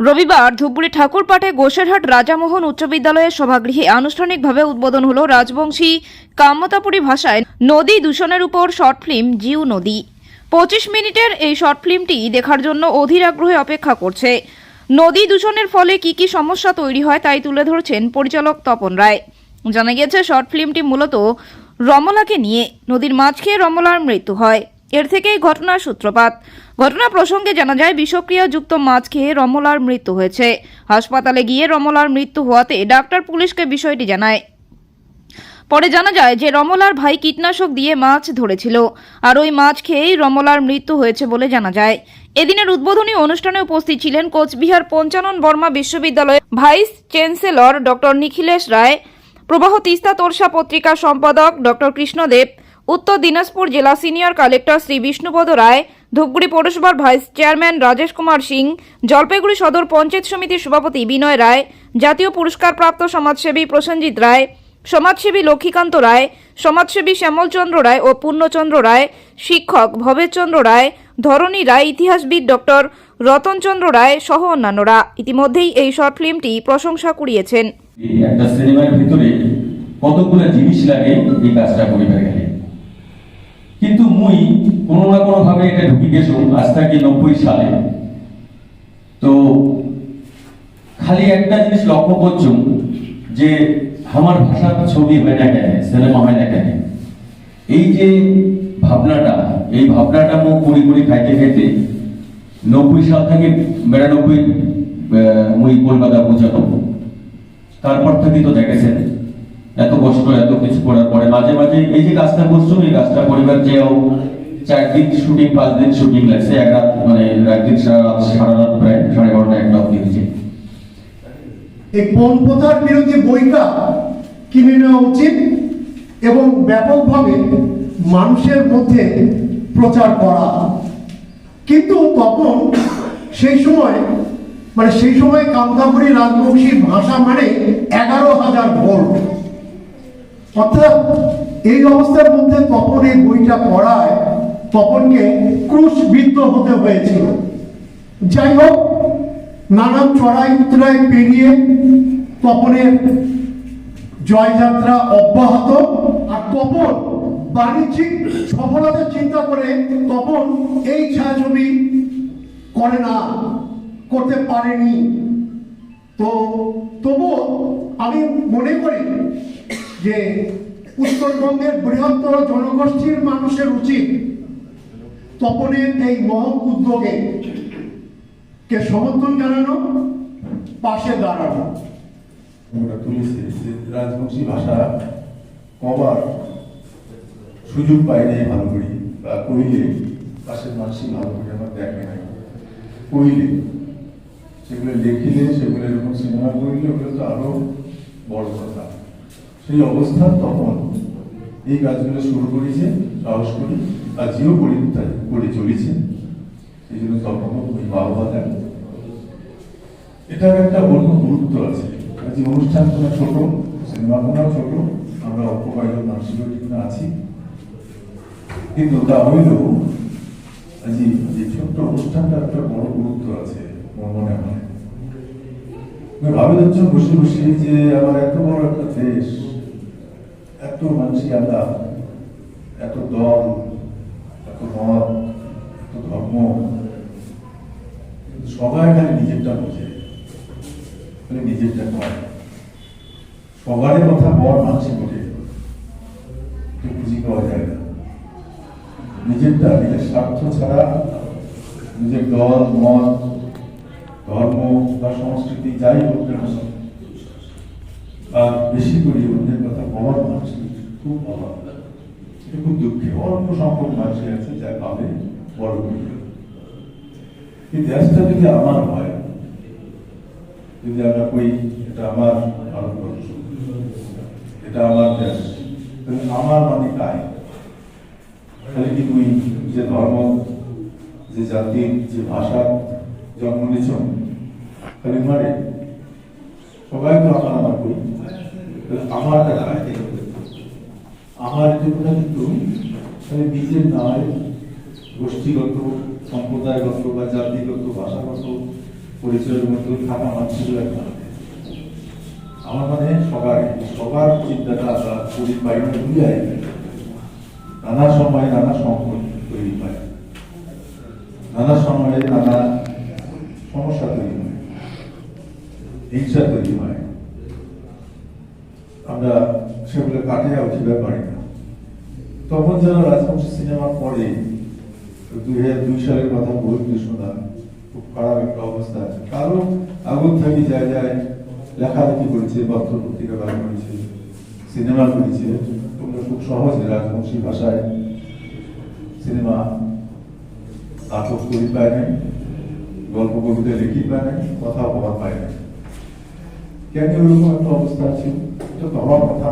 রবিবার ধুপগুড়ি ঠাকুরপাটে গোসেরহাট রাজামোহন উচ্চ বিদ্যালয়ের সভাগৃহে আনুষ্ঠানিকভাবে উদ্বোধন হল রাজবংশী কামতাপুরী ভাষায় নদী দূষণের উপর শর্ট ফিল্ম জিউ নদী। পঁচিশ মিনিটের এই শর্ট ফিল্মটি দেখার জন্য অধীর আগ্রহে অপেক্ষা করছে। নদী দূষণের ফলে কি কি সমস্যা তৈরি হয় তাই তুলে ধরছেন পরিচালক তপন রায়। জানা গিয়েছে, শর্ট ফিল্মটি মূলত রমলাকে নিয়ে নদীর মাছ খেয়ে রমলার মৃত্যু হয়। এর থেকেই ঘটনার সূত্রপাত। ঘটনা প্রসঙ্গে জানা যায়, বিষক্রিয়াযুক্ত মাছ খেয়ে রমলার মৃত্যু হয়েছে। হাসপাতালে গিয়ে রমলার মৃত্যু হওয়াতে ডাক্তার পুলিশকে বিষয়টি জানায়। পরে জানা যায় যে, রমলার ভাই কীটনাশক দিয়ে মাছ ধরেছিল, আর ওই মাছ খেয়েই রমলার মৃত্যু হয়েছে বলে জানা যায়। এদিনের উদ্বোধনী অনুষ্ঠানে উপস্থিত ছিলেন কোচবিহার পঞ্চানন বর্মা বিশ্ববিদ্যালয়ের vice chancellor doctor Nikhilesh Roy, প্রবাহ তিস্তা তোরসা পত্রিকার সম্পাদক ডক্টর কৃষ্ণদেব, উত্তর দিনাজপুর জেলা সিনিয়র কালেক্টর শ্রী বিষ্ণুপদ রায় ধূপগুড়ি পৌরসভার ভাইস চেয়ারম্যান রাজেশ কুমার সিং, জলপাইগুড়ি সদর পঞ্চায়েত সমিতির সভাপতি বিনয় রায়, জাতীয় পুরস্কারপ্রাপ্ত সমাজসেবী প্রসেনজিৎ রায়, সমাজসেবী লক্ষ্মীকান্ত রায়, সমাজসেবী শ্যামলচন্দ্র রায় ও পূর্ণচন্দ্র রায়, শিক্ষক ভবেশচন্দ্র রায়, ধরণী রায় ইতিহাসবিদ ডক্টর রতনচন্দ্র রায় সহ অন্যান্যরা। ইতিমধ্যেই এই শর্ট ফিল্মটি প্রশংসা কুড়িয়েছেন। একটা সিনেমার ভিতরে কতগুলো জিনিস লাগে এই কাজটা করিবার গেলে কিন্তু মুই কোনো না কোনো ভাবে এটা ঢুকি গেছো আজ থেকে নব্বই সালে। তো খালি একটা জিনিস লক্ষ্য করছ যে আমার ভাষার ছবি হয় না কেন? সিনেমা হয় না কেন? এই যে ভাবনাটা, এই ভাবনাটা মুখ করি করি খাইতে খাইতে নব্বই সাল থেকে বিরানব্বই মুই কলকাতা পৌঁছানো তারপর থেকে তো দেখেছেন, এত কষ্ট, এত কিছু করার মাঝে মাঝে এই যে কাজটা করছ, এই কাজটা পরিবার যেও চার দিন শুটিং পাঁচ দিন শুটিং লাগছে এক রাত মানে একদিন সারা রাত সারা রাত প্রায় সাড়ে বারোটা একটা অব্দি হয়েছে এই পণ প্রথার বিরোধী বইটা কিনে নেওয়া উচিত এবং ব্যাপকভাবে মানুষের মধ্যে প্রচার করা? কিন্তু তখন সেই সময় মানে সেই সময় কামতাপুরী রাজবংশী ভাষা মানে এগারো হাজার ভোল্ট অর্থাৎ এই অবস্থার মধ্যে তপন এই বইটা পড়ায় তপনকে ক্রুশবিদ্ধ হতে হয়েছিল। যাই হোক, নানান চড়াই উতরাই পেরিয়ে তপনের জয়যাত্রা অব্যাহত আর তপন বাণিজ্যিক সফলতা চিন্তা করে তপন এই ছায়াছবি করে না, করতে পারেনি। তো তবুও আমি মনে করি যে উত্তরবঙ্গের বৃহত্তর জনগোষ্ঠীর মানুষের উচিত তপনের এই মহৎ উদ্যোগে কে সমর্থন জানানো, পাশে দাঁড়ানো। আমরা তুলেছি যে রাজবংশী ভাষা কবার সুযোগ পাই নাই ভালো করি, বা কইলে পাশের মানুষই ভালো করে আমার দেখে নাই। কইলে, সেগুলো দেখিলে সেগুলো এরকম সিনেমা করলে ওগুলো তো আরও বড় কথা। সেই অবস্থা তখন। এই কাজগুলো শুরু করেছে, সাহস করি আজও করি করে চলেছে। সেই জন্য তখন ওই বাবা দেন। এটার একটা অন্য গুরুত্ব আছে। আজ অনুষ্ঠান কোনো ছোট, সিনেমা কোনাও ছোট, আমরা কয়েকজন মানুষের এখানে আছি। কিন্তু তা হইলেও, আজ যে ছোট্ট অনুষ্ঠানটা একটা বড় গুরুত্ব আছে, আমার মনে হয়। ভাবে যাচ্ছ বসে বসে যে আমার এত বড় একটা দেশ এত মানুষই আমরা, এত দল, এত মত, এত ধর্ম সবাই খালি নিজেরটা বোঝে। খালি নিজেরটা নয় সবারই কথা বড় মানুষই বোঝে। খুঁজি পাওয়া যায় না। নিজেরটা, নিজের স্বার্থ ছাড়া নিজের দল, মত, ধর্ম বা সংস্কৃতি যাই হোক না আর বেশি করে অন্যের কথা বলার মানুষের খুব অভাব। খুব দুঃখে। অল্প সংখ্যক মানুষের আছে যা পাবে, বড় করে এই দেশটা যদি আমার হয়, যদি আমরা কই এটা আমার ভারতবর্ষ। এটা আমার দেশ। আমার মানে কায় তাহলে কি তুই যে ধর্ম, যে জাতি, যে ভাষা জন্ম নিছ খালি মারে। সবাই তো আমার আমার তাহলে আমার কায় আমার এটুকুটা কিন্তু নিজের নয় গোষ্ঠীগত, সম্প্রদায়গত বা জাতিগত, ভাষাগত পরিচয়ের মধ্যে থাকা মানুষের একটা আমার মানে সবার সবার চিন্তাটা বা পরিবাহিত দুনিয়ায় নানা সময় নানা সংকট তৈরি হয়। নানা সময়ে নানা সমস্যা তৈরি হয়। হিংসা তৈরি হয়। আমরা সেগুলো কাটিয়ে উঠিতে পারি না। তখন যারা রাজবংশী সিনেমা পড়ে দুই হাজার দুই সালের কথা বলতে শোনা খুব খারাপ একটা অবস্থা কারও আগুন থাকি যায় যায় লেখালেখি করেছে পত্র পত্রিকা বার করেছে, সিনেমা করেছে। তোমরা খুব সহজে রাজবংশী ভাষায় সিনেমা নাটক করি পায় নাই, গল্প কবিতা লিখি পায় নাই, কথা বলা পায় নাই। কেন ওরকম একটা অবস্থা আছে? এটা তো হওয়ার কথা